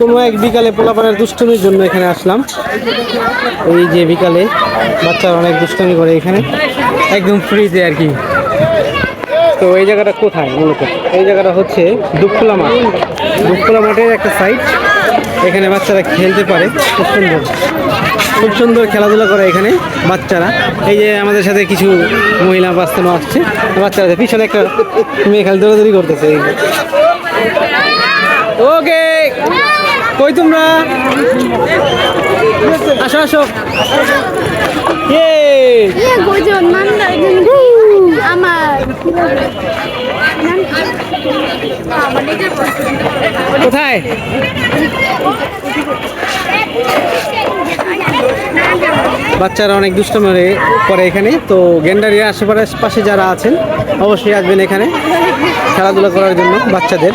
কোনো এক বিকালে পোলাপানের দুষ্টমির জন্য এখানে আসলাম। এই যে বিকালে, বাচ্চারা অনেক দুষ্টমি করে এখানে। একদম ফ্রিতে আর কি। তো এই জায়গাটা কোথায় মূলত? এই জায়গাটা হচ্ছে দুপখোলা মাঠ। দুপখোলা মাঠের একটা সাইড এখানে বাচ্চারা খেলতে পারে। খুব সুন্দর। খুব সুন্দর খেলাধুলা করে এখানে বাচ্চারা। এই যে আমাদের সাথে কিছু মহিলা বাস্তব আসছে। বাচ্চারা পিছনে একটা মেয়ে খেলে দৌড়াদৌড়ি করতেছে। ওকে! কই তোমরা? আসো আসো। ইয়ে ইয়ে গোজন নান্দা আমার। কোথায়? বাচ্চারা অনেক দুষ্ট মেরে করে এখানে। তো গেন্ডারিয়া আশেপাশে পাশে যারা আছেন অবশ্যই আসবেন এখানে। খেলাধুলা করার জন্য বাচ্চাদের।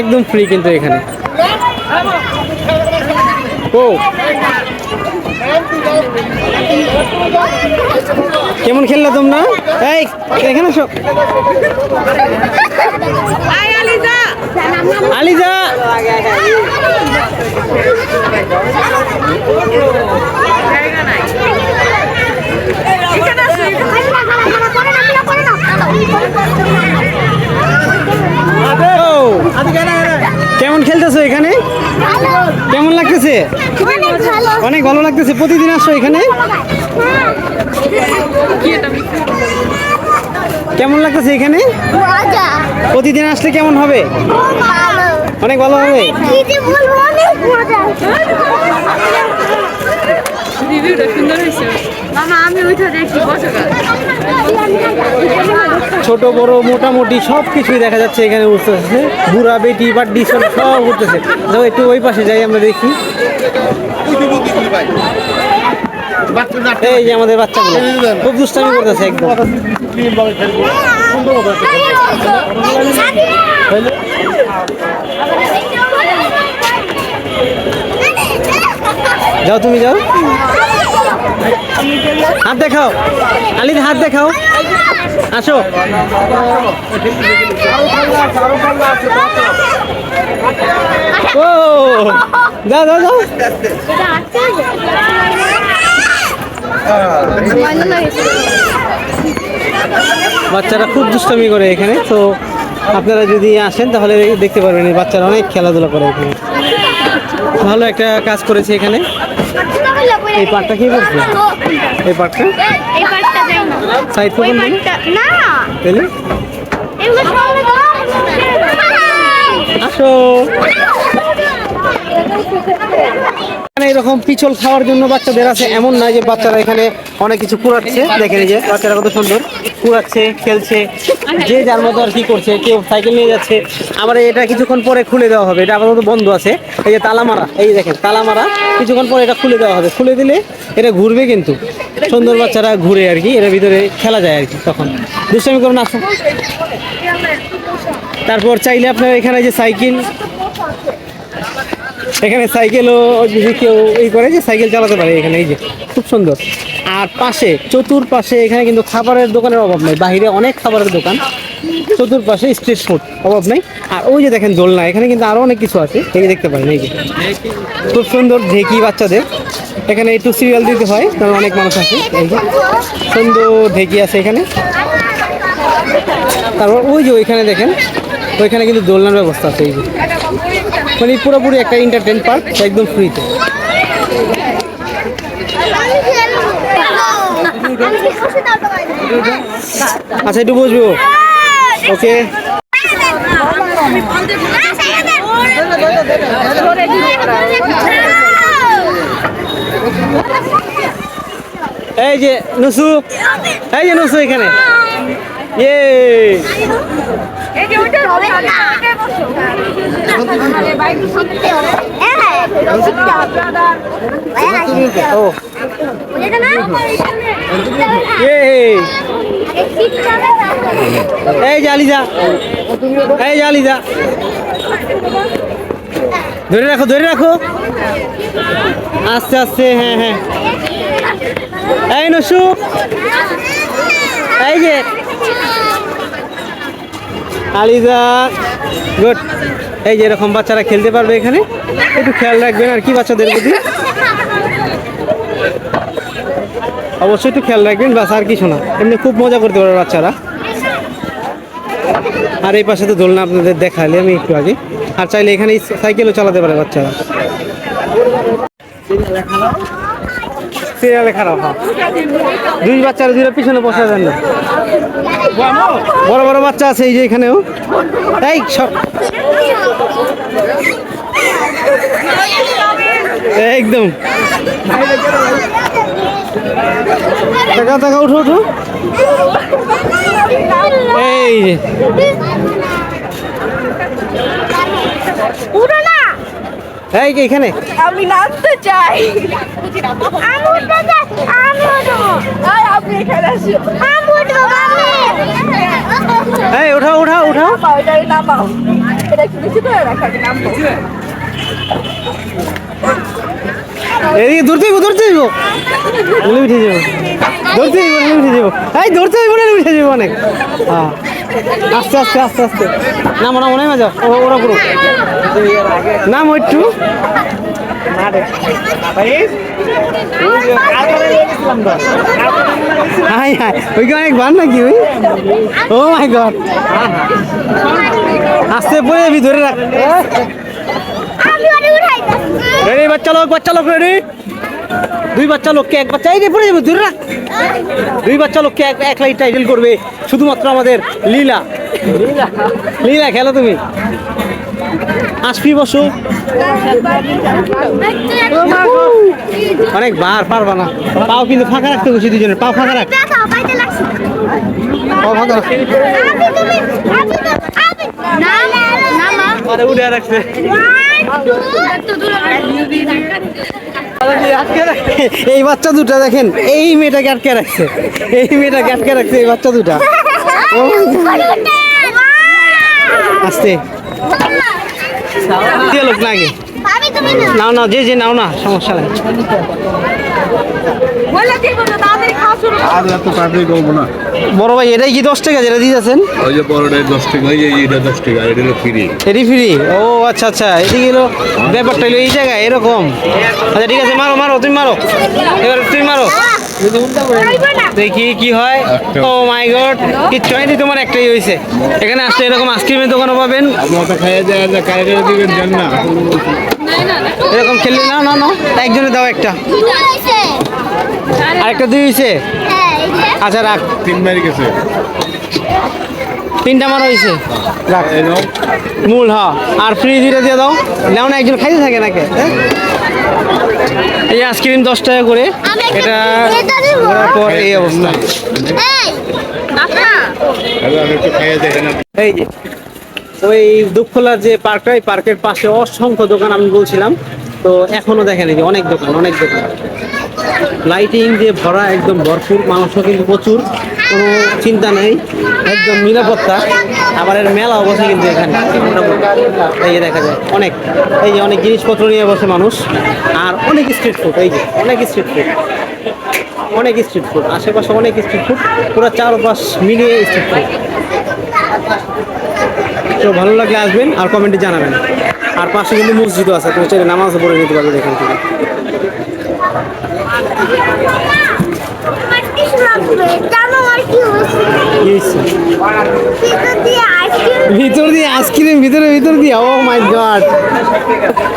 একদম ফ্রি কিন্তু এখানে। কেমন খেললে তোমরা? এই এখানে সব আলিজা। ও কেমন খেলতেছো এখানে? কেমন লাগতেছে? অনেক ভালো লাগতেছে। প্রতিদিন আসো এখানে? কেমন লাগতেছে এখানে? প্রতিদিন আসলে কেমন হবে? অনেক ভালো হবে কি যে বলব অনেক মজা রিভিউটা সুন্দর হয়েছে। মামা আমি ওইটা দেখি ছোট বড় মোটামুটি সব কিছুই দেখা যাচ্ছে এখানে উঠতেছে। বুড়া বেটি বাড্ডি সব সব উঠতেছে। তো একটু ওই পাশে যাই আমরা দেখি। এই যে আমাদের বাচ্চাগুলো খুব দুষ্টামি করতেছে একদম। যাও তুমি যাও। হাত দেখাও। আলির হাত দেখাও। আসো। ও, যাও যাও যাও। বাচ্চারা খুব দুষ্টামি করে এখানে, তো আপনারা যদি আসেন তাহলে দেখতে পারবেন বাচ্চারা অনেক খেলাধুলা করে এখানে। ভালো একটা কাজ করেছে এখানে। এই পার্কটা কি করছে? এই পার্কটা? এই পার্কটা যাই না। সাইড ফোন না। তাহলে আসো এখানে এরকম পিছল খাওয়ার জন্য বাচ্চাদের আছে। এমন নয় যে বাচ্চারা এখানে অনেক কিছু কুড়াচ্ছে। দেখেন যে বাচ্চারা কত সুন্দর। কুড়াচ্ছে, খেলছে। যে যার মতো আর কি করছে, কেউ সাইকেল নিয়ে যাচ্ছে। আবার এটা কিছুক্ষণ পরে খুলে দেওয়া হবে। এটা আপাতত বন্ধ আছে। এই যে তালা মারা এই দেখেন তালা মারা কিছুক্ষণ পরে এটা খুলে দেওয়া হবে। খুলে দিলে এটা ঘুরবে কিন্তু। সুন্দর বাচ্চারা ঘুরে আর কি। এর ভিতরে খেলা যায় আর কি তখন। দুষ্টামি করুন, আসুন। তারপর চাইলে আপনার এখানে যে সাইকেল এখানে সাইকেলও যদি কেউ এই করে যে সাইকেল চালাতে পারে এখানে, এই যে, খুব সুন্দর। আর পাশে, চতুর্পাশে এখানে কিন্তু খাবারের দোকানের অভাব নেই। বাইরে অনেক খাবারের দোকান। চতুর্পাশে স্ট্রিট ফুড, অভাব নেই। আর ওই যে দেখেন দোলনা, এখানে কিন্তু আরও অনেক কিছু আছে। এই দেখতে পারেন, এই যে। খুব সুন্দর ঢেকি বাচ্চাদের। এখানে একটু সিরিয়াল দিতে হয়, কারণ অনেক মানুষ আছে। এই যে, সুন্দর ঢেকি আছে এখানে। তারপর ওই যে ওইখানে দেখেন, ওইখানে কিন্তু দোলনার ব্যবস্থা আছে, এই যে। মানে পুরোপুরি একটা এন্টারটেন পার্ক একদম ফ্রিতে আচ্ছা একটু বসবো ওকে। এই যে নুসু, এই যে নুসু এখানে। ইয়ে এই যে আলিজা। এই যে আলিজা। ধরে রাখো ধরে রাখো। আস্তে আস্তে হ্যাঁ হ্যাঁ। এই নসু। এই যে। আলিজা, গুড। এই যে এরকম বাচ্চারা খেলতে পারবে এখানে, একটু খেয়াল রাখবেন আর কি বাচ্চাদের প্রতি। অবশ্যই একটু খেয়াল রাখবেন, বাস আর কিছু না। এমনি খুব মজা করতে পারবে বাচ্চারা। আর এই পাশে তো দোলনা আপনাদের দেখালে আমি একটু আগে। আর চাইলে এখানে সাইকেলও চালাতে পারে বাচ্চারা। সিরিয়ালে খারাপ হ্যাঁ। দুই বাচ্চারা দুইটা পিছনে বসা যান না বড় বড় বাচ্চা আছে এই যে এখানেও। এই সব একদম। টাকা টাকা, উঠো উঠো। এই যে। এই যে এখানে? আমি নাচতে চাই। আমি উঠতে চাই আমি উঠবো আর আপনি এখানে আসুন। আমি উঠবো আমি এই এটা নামাও এটা করে রাখাবে নামবো। এদিকে ধরতে হইব বলে উঠে যাব। বলে উঠে যাব এই বলে উঠে যাব অনেক। হ্যাঁ। আস্তে আস্তে আস্তে আস্তে। না মনে মনে মজা ওরা করুক। নাম একটু। Hi hi. ওই অনেক বার নাকি ওই? Oh my god. আস্তে পড়ে যাবি ধরে রাখ। রেডি বাচ্চা লোক বাচ্চা লোক রেডি দুই বাচ্চা লোককে এক বাচ্চা এই যে পড়ে যাবে দূরে রাখ। দুই বাচ্চা লোককে এক এক লাইট টাইটেল করবে শুধুমাত্র আমাদের লীলা। লীলা খেলো তুমি। আসবি বসু। অনেক বার পারবা না। পাও কিন্তু ফাঁকা রাখতে বসি দুজনের পাও ফাঁকা রাখ। পাও ফাঁকা রাখ। উঠে রাখছে। এই বাচ্চা দুটা দেখেন এই মেয়েটাকে আটকে রাখছে। এই মেয়েটাকে আটকে রাখছে এই বাচ্চা দুটা। আসতে। লোক না আগে। না। নাও নাও যে যে নাও না সমস্যা নাই। আর এত কাটে করব না। বড় ভাই এটাই কি দশ টাকা যেটা দিয়েছেন? ওই যে বড়টাই দশ টাকা এই এটা দশ টাকা এটা হলো ফ্রি এটি ফ্রি ও আচ্ছা আচ্ছা এদিকে হলো ব্যাপারটা হলো এই জায়গায় এরকম। আচ্ছা ঠিক আছে মারো মারো তুমি মারো। এবার তুমি মারো। দেখি কি হয়। ও মাই গড কিচ্ছু হয়নি তোমার একটাই হয়েছে। এখানে আসলে এরকম আইসক্রিমের দোকানও পাবেন। এরকম খেললে না না না একজনে দাও একটা। আরেকটা দুই হয়েছে হ্যাঁ আচ্ছা রাখ। তিন মারি গেছে। তিনটা মারা হয়েছে রাখ। মূল হ্যাঁ আর ফ্রি দুইটা দিয়ে দাও। নাও না একজন খাইতে থাকে নাকি? হ্যাঁ? এই আইসক্রিম দশ টাকা করে। এটা ঘোরার পর এই অবস্থা। এই আপা তাহলে আমি একটু খাইয়ে দেখেন এই যে ওই দুপখোলার যে পার্কটা এই পার্কের পাশে অসংখ্য দোকান আমি বলছিলাম। তো এখনও দেখেন এই যে অনেক দোকান অনেক দোকান। লাইটিং দিয়ে ভরা একদম ভরপুর, মানুষও কিন্তু প্রচুর, কোনো চিন্তা নেই, একদম নিরাপত্তা। আবার এর মেলা বসে কিন্তু এখানে এই যে দেখা যায়, অনেক। এই যে অনেক জিনিসপত্র নিয়ে বসে মানুষ। আর অনেক স্ট্রিট ফুড এই যে, অনেক স্ট্রিট ফুড অনেক স্ট্রিট ফুড আশেপাশে অনেক স্ট্রিট ফুড পুরো চারপাশ মিলিয়ে স্ট্রিট ফুড তো ভালো লাগলে আসবেন, আর কমেন্টে জানাবেন। আর পাশে কিন্তু মসজিদও আছে চাইলে নামাজও পড়ে নিতে পারবে এখান থেকে আমার কি লাগবে জানো আর কি হইছে কি হয়েছে? ভিতর দিয়ে আইসক্রিম ভিতর ভিতরে ভিতর দিয়ে। ও মাই গড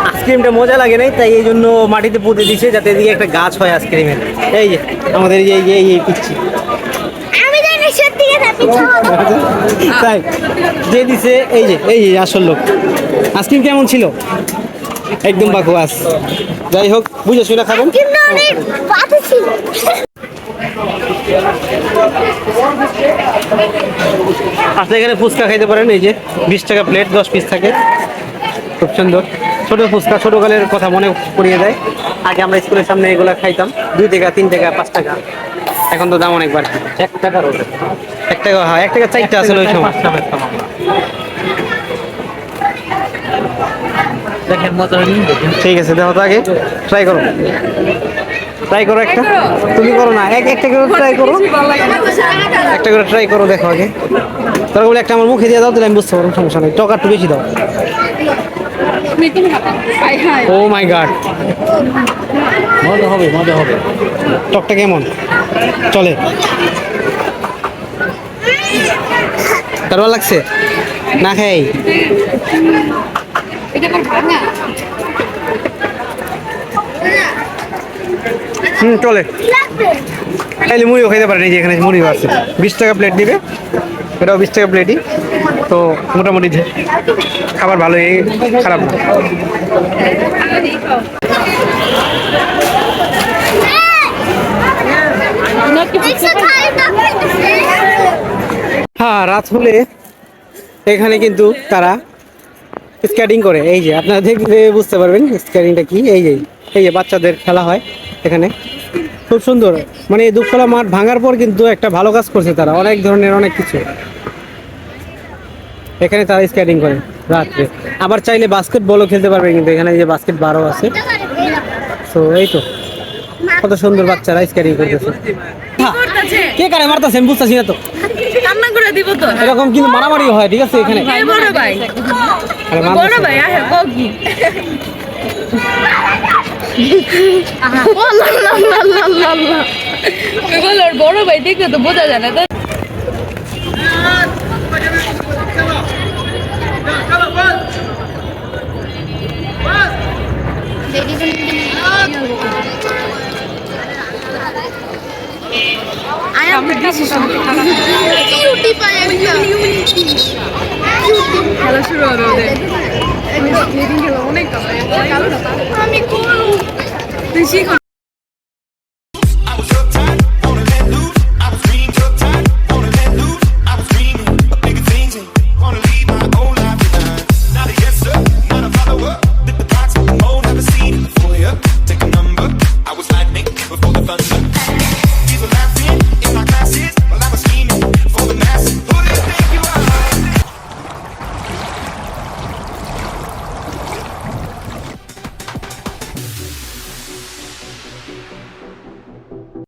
আইসক্রিমটা মজা লাগে নাই তাই এই জন্য মাটিতে পুঁতে দিছে যাতে এদিকে একটা গাছ হয় আইসক্রিমের এই যে আমাদের এই যে এই এই পিচ্ছি। আমি জানি সত্যি কথা পিছু তাই যে দিছে এই যে এই যে আসল লোক। আইসক্রিম কেমন ছিল? একদম বাকুয়াস। যাই হোক বুঝে শুনে খাবেন কিন্তু অনেক পাতে ছিল আপনি এখানে ফুচকা খাইতে পারেন এই যে বিশ টাকা প্লেট দশ পিস থাকে। খুব সুন্দর। ছোট ফুচকা ছোটকালের কথা মনে করিয়ে দেয়। আগে আমরা স্কুলের সামনে এগুলো খাইতাম। দুই টাকা তিন টাকা পাঁচ টাকা। এখন তো দাম অনেক বাড়ছে এক টাকার এক টাকা হ্যাঁ এক টাকা চারটা আসলে ওই সময়। ঠিক আছে দেখো তো আগে ট্রাই করো। ট্রাই করো একটা। তুমি করো না। এক একটা করে ট্রাই করো। একটা করে ট্রাই করো, দেখো আগে। তারপর বলে একটা আমার মুখে দিয়ে দাও, তাহলে আমি বুঝতে পারব, সমস্যা নেই। টকা একটু বেশি দাও। Oh my god. মজা হবে মজা হবে। টকটা কেমন? চলে। তার ভালো লাগছে? না খাই। এটা হুম, চলে। তাইলে মুড়িও খাইতে পারেন, এই যে এখানে মুড়িও আছে। বিশ টাকা প্লেট দিবে। এটাও বিশ টাকা প্লেটই তো মোটামুটি খাবার ভালোই, খারাপ না। হ্যাঁ রাত হলে এখানে কিন্তু তারা স্কেটিং করে। এই যে, আপনারা দেখলে বুঝতে পারবেন স্কেটিংটা কি। এই যে এই যে বাচ্চাদের খেলা হয়। এখানে। খুব সুন্দর। মানে এই দুঃখলা মাঠ ভাঙার পর কিন্তু একটা ভালো কাজ করছে তারা অনেক ধরনের অনেক কিছু। এখানে তারা স্কেটিং করে রাত্রে। আবার চাইলে বাস্কেট বলও খেলতে পারবে কিন্তু এখানে যে বাস্কেট বারও আছে। তো এই তো। কত সুন্দর বাচ্চারা স্কেটিং করতেছে। কে কারে মারতেছে আমি বুঝতেছি না তো। কান্না করে দিব তো। এরকম কিন্তু মারামারি হয় ঠিক আছে এখানে। বড় ভাই। বড় ভাই আহে ককি বলো ওর বড় ভাই দেখলে তো বোঝা যায় না তো আমি বেশি সময় কিউটি পায় একটা। অনেক আমি করব। তুই শিখো